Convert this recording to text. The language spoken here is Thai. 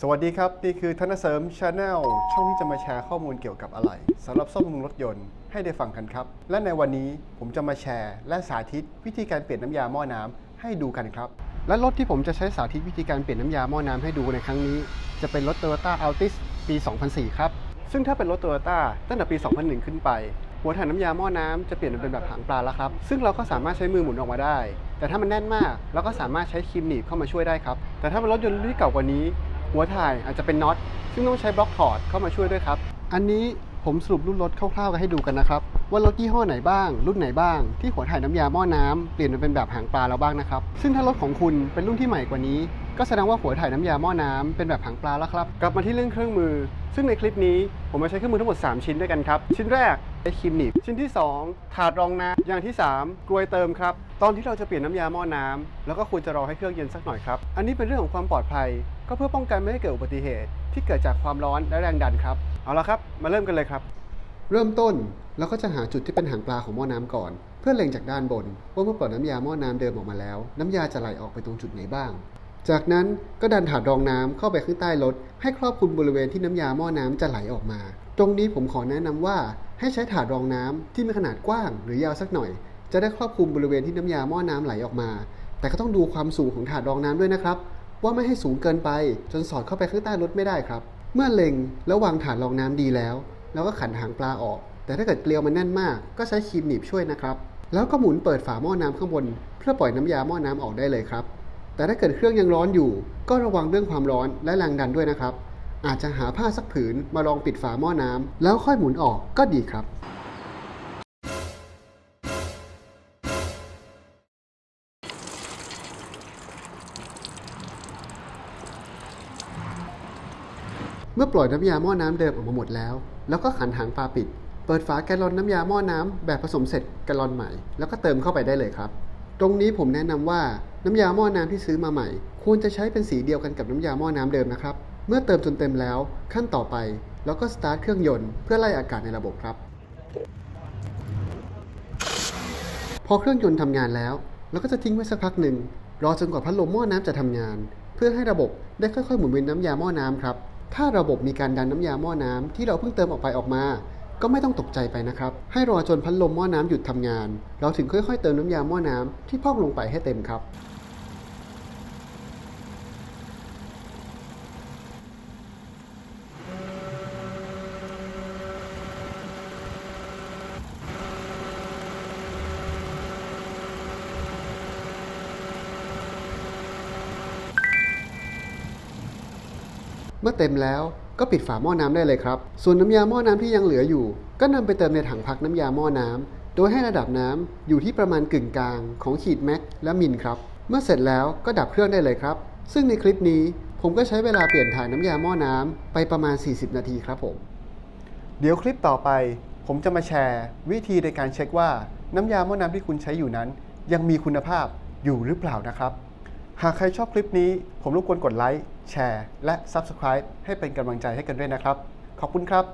สวัสดีครับ นี่คือธนเสริมชาแนลช่องที่จะมาแชร์ข้อมูลเกี่ยวกับอะไหล่สำหรับซ่อมบำรุงรถยนต์ให้ได้ฟังกันครับ และในวันนี้ผมจะมาแชร์ และสาธิตวิธีการเปลี่ยนน้ำยาหม้อน้ำให้ดูกันครับ และรถที่ผมจะใช้สาธิตวิธีการเปลี่ยนน้ำยาหม้อน้ำให้ดูในครั้งนี้ จะเป็นรถ Toyota Altis ปี 2004 ครับ ซึ่งถ้าเป็นรถ Toyota ตั้งแต่ปี 2001 ขึ้นไป หัวถ่ายน้ำยาหม้อน้ำจะเปลี่ยนเป็นแบบหางปลาแล้วครับ ซึ่งเราก็สามารถใช้มือหมุนออกมาได้ แต่ถ้ามันแน่นมากเราก็สามารถใช้ครีมหนีบเข้ามาช่วยได้ครับ แต่ถ้าเป็นรถยนต์รุ่นที่เก่ากว่านี้ หัวถ่ายอาจจะเป็นน็อตซึ่งต้องใช้บล็อกถอดเข้ามาช่วยด้วยครับ อันนี้ผมสรุปรุ่นรถคร่าวๆกันให้ดูกันนะครับ ว่ารถยี่ห้อไหนบ้าง รุ่นไหนบ้าง ที่หัวถ่ายน้ำยาหม้อน้ำเปลี่ยนมาเป็นแบบหางปลาแล้วบ้างนะครับ ซึ่งถ้ารถของคุณเป็นรุ่นที่ใหม่กว่านี้ ก็แสดงว่าหัวถ่ายน้ำยาหม้อน้ำเป็นแบบหางปลาแล้วครับ กลับมาที่เรื่องเครื่องมือ ซึ่งในคลิปนี้ผมมาใช้เครื่องมือทั้งหมด 3 ชิ้นด้วยกันครับ ชิ้นแรกไอครีมหนีบชิ้นที่ 2 ถาดรองน้ำอย่างที่ 3 กลวยเติมครับ ตอนที่เราจะเปลี่ยนน้ำยาหม้อน้ำแล้วก็ควรจะรอให้เครื่องเย็นสักหน่อยครับ อันนี้เป็นเรื่องของความปลอดภัย ก็เพื่อป้องกันไม่ให้เกิดอุบัติเหตุ ที่เกิดจากความร้อนและแรงดันครับ เอาละครับ มาเริ่มกันเลยครับ เริ่มต้นเราก็จะหาจุดที่เป็นหางปลาของหม้อน้ำก่อน เพื่อเล็งจากด้านบนว่าเมื่อปล่อยน้ำยาหม้อน้ำเดิมออกมาแล้ว น้ำยาจะไหลออกไปตรงจุดไหนบ้าง จากนั้นก็ดันถาดรองน้ำเข้าไปข้างใต้รถให้ครอบคลุมบริเวณที่น้ำยาหม้อน้ำจะไหลออกมา ตรงนี้ผมขอแนะนำว่าให้ใช้ถาดรองน้ำที่มีขนาดกว้าง หรือยาวสักหน่อย จะได้ครอบคลุมบริเวณที่น้ำยาหม้อน้ำไหลออกมา แต่ก็ต้องดูความสูงของถาดรองน้ำด้วยนะครับ ว่าไม่ให้สูงเกินไปจนสอดเข้าไปข้างใต้รถไม่ได้ครับ เมื่อเล็งแล้ววางถาดรองน้ำดีแล้ว แล้วก็ขันหางปลาออก แต่ถ้าเกิดเกลียวมันแน่นมาก ก็ใช้ครีมหนีบช่วยนะครับ แล้วก็หมุนเปิดฝาหม้อน้ำข้างบน เพื่อปล่อยน้ำยาหม้อน้ำออกได้เลยครับ แต่ถ้าเกิดเครื่องยังร้อนอยู่ ก็ระวังเรื่องความร้อนและแรงดันด้วยนะครับอาจจะหาผ้าสักผืนมารองปิดฝาหม้อน้ำแล้วค่อยหมุนออกก็ดีครับ เมื่อปล่อยน้ำยาหม้อน้ำเดิมออกมาหมดแล้ว แล้วก็ขันหางปลาปิด เปิดฝาแกลลอนน้ำยาหม้อน้ำแบบผสมเสร็จแกลลอนใหม่ แล้วก็เติมเข้าไปได้เลยครับ ตรงนี้ผมแนะนำว่าน้ำยาหม้อน้ำที่ซื้อมาใหม่ ควรจะใช้เป็นสีเดียวกันกับน้ำยาหม้อน้ำเดิมนะครับ เมื่อเติมจนเต็มแล้วขั้นต่อไปแล้วก็สตาร์ทเครื่องยนต์เพื่อไล่อากาศในระบบครับ พอเครื่องยนต์ทำงานแล้ว เราก็จะทิ้งไว้สักพักหนึ่ง รอจนกว่าพัดลมหม้อน้ำจะทำงาน เพื่อให้ระบบได้ค่อยๆหมุนเวียนน้ำยาหม้อน้ำครับ ถ้าระบบมีการดันน้ำยาหม้อน้ำที่เราเพิ่งเติมออกไปออกมา ก็ไม่ต้องตกใจไปนะครับ ให้รอจนพัดลมหม้อน้ำหยุดทำงาน เราถึงค่อยๆ เติมน้ำยาหม้อน้ำที่พอกลงไปให้เต็มครับ เมื่อเต็มแล้วก็ปิดฝาหม้อน้ำได้เลยครับ ส่วนน้ำยาหม้อน้ำที่ยังเหลืออยู่ ก็นำไปเติมในถังพักน้ำยาหม้อน้ำโดยให้ระดับน้ำอยู่ที่ประมาณกึ่งกลางของขีดแม็กและมิลครับ เมื่อเสร็จแล้วก็ดับเครื่องได้เลยครับ ซึ่งในคลิปนี้ผมก็ใช้เวลาเปลี่ยนถ่ายน้ำยาหม้อน้ำไปประมาณ 40 นาทีครับผม เดี๋ยวคลิปต่อไป ผมจะมาแชร์ วิธีในการเช็คว่าน้ำยาหม้อน้ำที่คุณใช้อยู่นั้น ยังมีคุณภาพอยู่หรือเปล่านะครับ หากใครชอบคลิปนี้ ผมรบกวนกดไลค์ แชร์ และ Subscribe ให้เป็นกำลังใจให้กันด้วยนะครับ ขอบคุณครับ